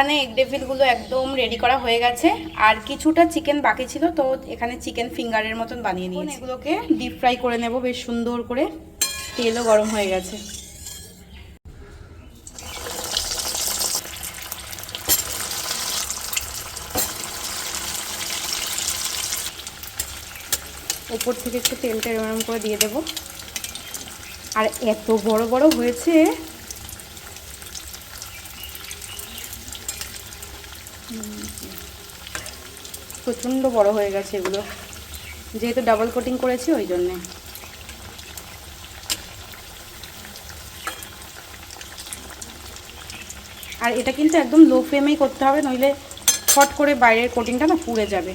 এখানে এগ ডেভিলগুলো একদম রেডি করা হয়ে গেছে। আর কিছুটা চিকেন বাকি ছিল তো এখানে চিকেন ফিঙ্গারের মতন বানিয়ে নিয়েছি। এগুলোকে ডিপ ফ্রাই করে নেব বেশ সুন্দর করে। তেলও গরম হয়ে গেছে। ওপর থেকে একটু তেলটা এরম করে দিয়ে দেব। আর এত বড় বড় হয়েছে প্রচণ্ড বড় হয়ে গেছে এগুলো। যেহেতু ডাবল কোটিং করেছি, ওই জন্যে। আর এটা কিন্তু একদম লো ফ্লেমেই করতে হবে, নইলে ফট করে বাইরের কোটিংটা না পুড়ে যাবে।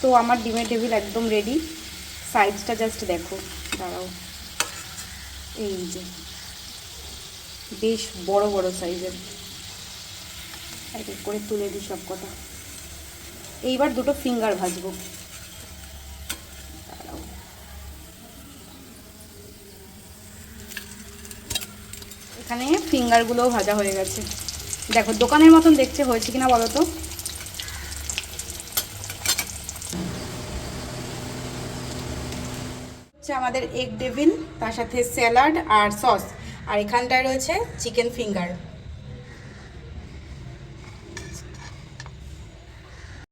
তো আমার ডিমের টেবিল একদম রেডি সাইজটা জাস্ট দেখো, দাঁড়াও। এই যে, বেশ বড় বড় সাইজের এক এক করে তুলে দিই সব কটা। এইবার দুটো ফিঙ্গার ভাজবো। এখানে ফিঙ্গারগুলোও ভাজা হয়ে গেছে। দেখো, দোকানের মতন দেখতে হয়েছে কিনা বলো তো? হচ্ছে আমাদের এগ ডেভিল তার সাথে স্যালাড আর সস আর এখানটায় রয়েছে চিকেন ফিঙ্গার